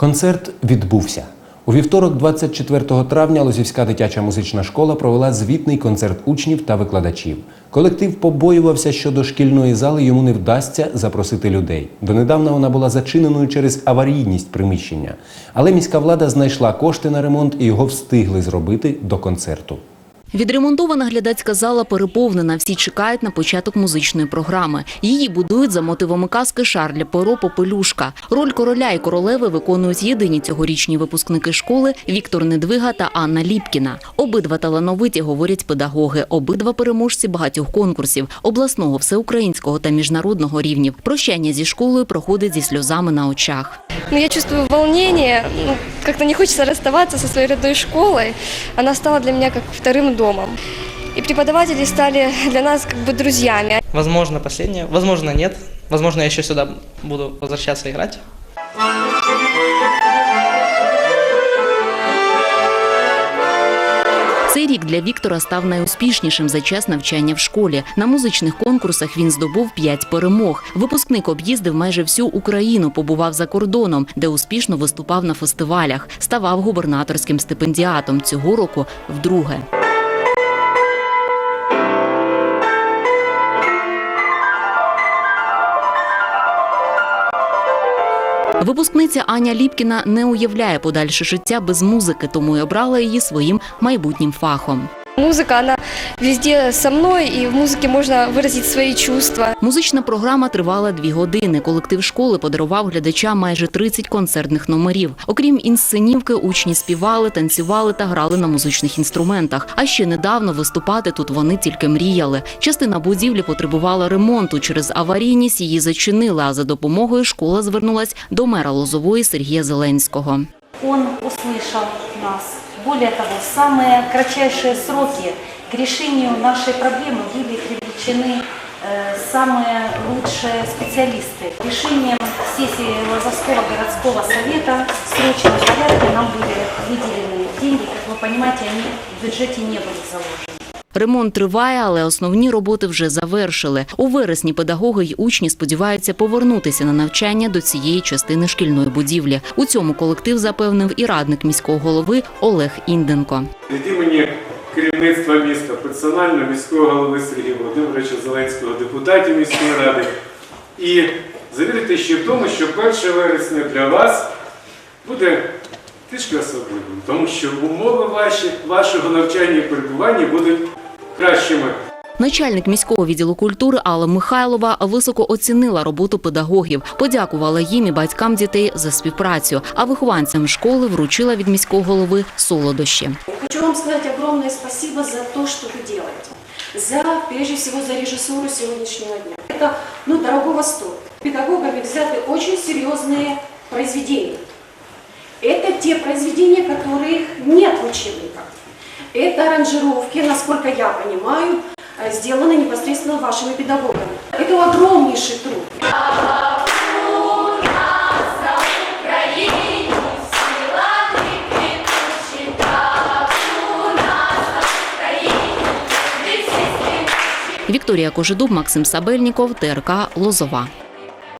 Концерт відбувся. У вівторок, 24 травня, Лозівська дитяча музична школа провела звітний концерт учнів та викладачів. Колектив побоювався, що до шкільної зали йому не вдасться запросити людей. Донедавна вона була зачиненою через аварійність приміщення. Але міська влада знайшла кошти на ремонт і його встигли зробити до концерту. Відремонтована глядацька зала переповнена. Всі чекають на початок музичної програми. Її будують за мотивами казки Шарля Перо Попелюшка. Роль короля і королеви виконують єдині цьогорічні випускники школи Віктор Недвига та Анна Ліпкіна. Обидва талановиті, говорять педагоги. Обидва переможці багатьох конкурсів обласного, всеукраїнського та міжнародного рівнів. Прощання зі школою проходить зі сльозами на очах. Ну, я чувствую волнение, ну, как-то не хочется расставаться со своей родной школой. Она стала для меня как вторым домом. И преподаватели стали для нас как бы друзьями. Возможно, последнее, возможно, нет. Возможно, я еще сюда буду возвращаться играть. Рік для Віктора став найуспішнішим за час навчання в школі. На музичних конкурсах він здобув п'ять перемог. Випускник об'їздив майже всю Україну, побував за кордоном, де успішно виступав на фестивалях, ставав губернаторським стипендіатом цього року вдруге. Випускниця Аня Ліпкіна не уявляє подальше життя без музики, тому й обрала її своїм майбутнім фахом Музыка, она везде со мной, и в музыке можно выразить свои чувства. Музична програма тривала дві години. Колектив школи подарував глядачам майже 30 концертних номерів. Окрім інсценівки, учні співали, танцювали та грали на музичних інструментах. А ще недавно виступати тут вони тільки мріяли. Частина будівлі потребувала ремонту. Через аварійність її зачинили. А за допомогою школа звернулась до мера Лозової Сергія Зеленського. Он услышал нас. Более того, самые кратчайшие сроки к решению нашей проблемы были привлечены э, самые лучшие специалисты. Решением сессии Лозовского городского совета в срочном порядке нам были выделены деньги. Как вы понимаете, они в бюджете не были заложены. Ремонт триває, але основні роботи вже завершили. У вересні педагоги й учні сподіваються повернутися на навчання до цієї частини шкільної будівлі. У цьому колектив запевнив і радник міського голови Олег Інденко. Від імені керівництва міста, персонально міського голови Сергія Володимировича Зеленського, депутатів міської ради. І завірити ще в тому, що 1 вересня для вас буде трішки особливим, тому що умови ваші, вашого навчання і перебування будуть кращими. Начальник міського відділу культури Алла Михайлова високо оцінила роботу педагогів, подякувала їм і батькам дітей за співпрацю. А вихованцям школи вручила від міського голови солодощі. Хочу вам сказать огромное спасибо за то, что вы делаете. За, прежде всего, за режиссуру сегодняшнего дня. Это, ну, дорогого стоит. Педагогами взяты очень серьезные произведения. Это те произведения, которых нет в учебниках. Это аранжировки, насколько я понимаю, э, сделаны непосредственно вашими педагогами. Это огромнейший труд. Вікторія Кожедуб, Максим Сабельніков, ТРК Лозова.